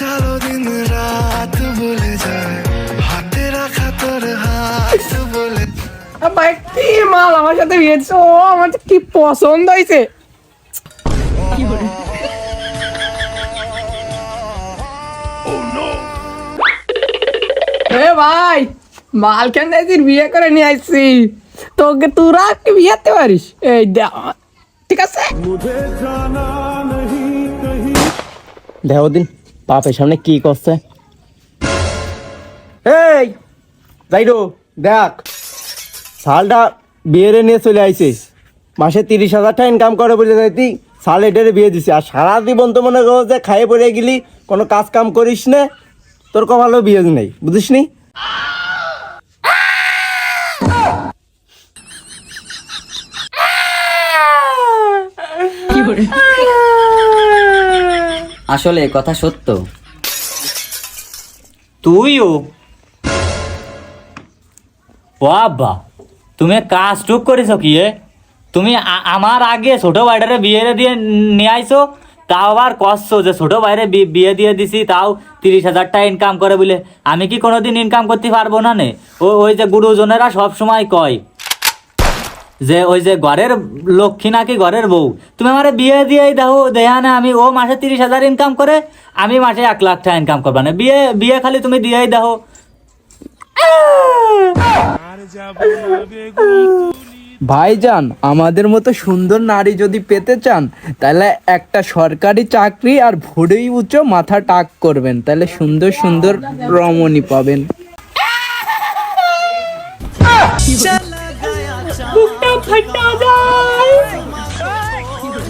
চালো দিন রাত বলে যায়। হাতে রাখা তোর হাত বলে ভাই কি মাল আমার সাথে বিয়েছে? ও আমার কি পছন্দ হয়েছে? এ ভাই মাল কেন দিন বিয়ে করে নিয়ে আসছি? তোকে তোরা কি বিয়েতে পারিস? এই দেখ ঠিক আছে? দেখো দিন। বাপের সামনে কি করছে? এই যাইরো দেখ। সালটা বিয়েরে নিয়ে চলে আইছিস মাসে তিরিশ হাজার টাকা ইনকাম করে বলে যাইতি সাল এটারে বিয়ে দিছি। আর সারা জীবন তো মনে করো যে খাইয়ে পড়ে গেলি কোনো কাজ কাম করিস না তোর কপালেও বিয়ে নেই বুঝিস নি আসলে কথা সত্য। তুইও? বাবা তুমি কাজ টুক করেছ কি এ? তুমি আমার আগে ছোট ভাইটারে বিয়ে দিয়ে নিয়ে আইছো তাও আবার কষ্ট যে ছোট ভাইরে বিয়ে দিয়ে দিছি তাও তিরিশ হাজার টাকা ইনকাম করে বলে। আমি কি কোনোদিন ইনকাম করতে পারব না নে? ও ওই যে গুরুজনেরা সব সময় কয় যে ওই যে ঘরের লক্ষ্মী নাকি ঘরের বউ। তুমি আমার বিয়ে দিয়েই দেখো দেয়া না আমি ও মাসে তিরিশ হাজার ইনকাম করে আমি মাসে এক লাখ টাকা ইনকাম করবা না। বিয়ে বিয়ে খালি তুমি দিয়েই দেখো ভাইজান আমাদের মতো সুন্দর নারী যদি পেতে চান তাহলে একটা সরকারি চাকরি আর ভোরেই উঁচু মাথা টাক করবেন। তাহলে সুন্দর সুন্দর রমণী পাবেন। বুকটা ফাটা যায়